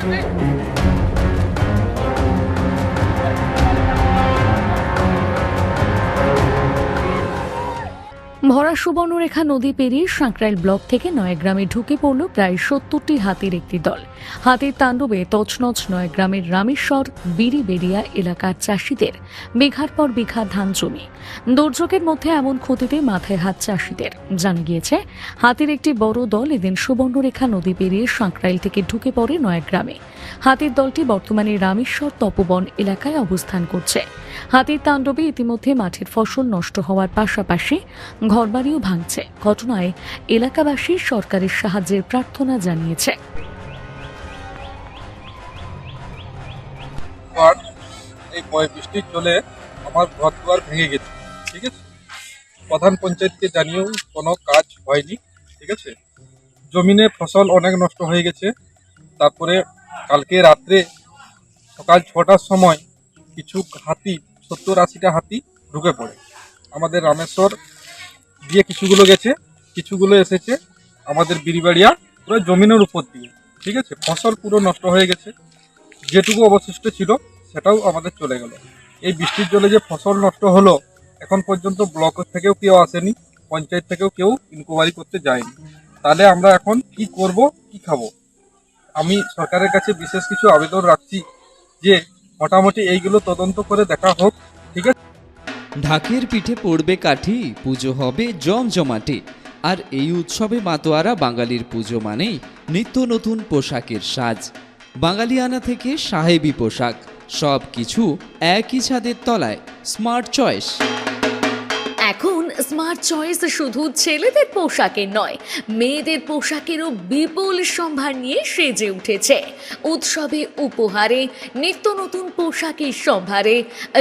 Thank you. ভরা সুবর্ণরেখা নদী পেরিয়ে সাঁকরাইল ব্লক থেকে নয়গ্রামে ঢুকে পড়ল প্রায় সত্তরটি হাতির একটি দল। হাতির তাণ্ডবে তছনছ নয়গ্রামের রামেশ্বর, বিড়িবেড়িয়া এলাকার চাষিদের বিঘার পর বিঘা ধান জমি। দুর্যোগের মধ্যে এমন ক্ষতিতে মাথায় হাত চাষিদের। জানা গিয়েছে, হাতির একটি বড় দল এদিন সুবর্ণরেখা নদী পেরিয়ে সাঁকরাইল থেকে ঢুকে পড়ে নয়গ্রামে। হাতির দলটি বর্তমানে রামেশ্বর তপবন এলাকায় অবস্থান করছে। হাতির তাণ্ডবে ইতিমধ্যে মাঠের ফসল নষ্ট হওয়ার পাশাপাশি ঘরবাড়িও ভাঙছে। ঘটনায় এলাকাবাসী সরকারের সাহায্যের প্রার্থনা জানিয়েছে। এই আমার ঘর দুয়ার ভেঙে গেছে, ঠিক আছে? প্রধান পঞ্চায়েতকে জানিয়েও কোনো কাজ হয়নি, ঠিক আছে? জমিনে ফসল অনেক নষ্ট হয়ে গেছে, তারপরে কালকে রাত্রে সকাল ছটার সময় কিছু হাতি, সত্তর আশিটা হাতি ঢুকে পড়ে। আমাদের রামেশ্বর দিয়ে কিছুগুলো গেছে, কিছুগুলো এসেছে আমাদের বিড়িবাড়িয়া পুরো জমিনের উপর দিয়ে, ঠিক আছে? ফসল পুরো নষ্ট হয়ে গেছে, যেটুকু অবশিষ্ট ছিল সেটাও আমাদের চলে গেল। এই বৃষ্টির জলে যে ফসল নষ্ট হলো, এখন পর্যন্ত ব্লক থেকেও কেউ আসেনি, পঞ্চায়েত থেকেও কেউ ইনকোয়ারি করতে যায়নি। তাহলে আমরা এখন কি করব, কি খাব? আমি সরকারের কাছে বিশেষ কিছু আবেদন রাখছি যে মোটামুটি এইগুলো তদন্ত করে দেখা হোক, ঠিক আছে? ঢাকের পিঠে পড়বে কাঠি, পুজো হবে জমজমাটে। আর এই উৎসবে মাতোয়ারা বাঙালির পুজো মানেই নিত্য নতুন পোশাকের সাজ। বাঙালিয়ানা থেকে সাহেবী পোশাক সব কিছু একই ছাদের তলায়। Smart choice. এখন স্মার্ট চয়েস শুধু ছেলেদের পোশাকের নয়, মেয়েদের পোশাকেরও বিপুল সম্ভার নিয়ে সেজে উঠেছে। উৎসবে উপহারে, নিত্য নতুন পোশাকের সম্ভারে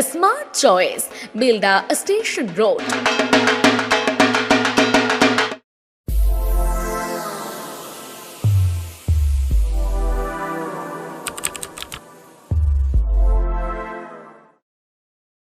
smart choice Bilda station road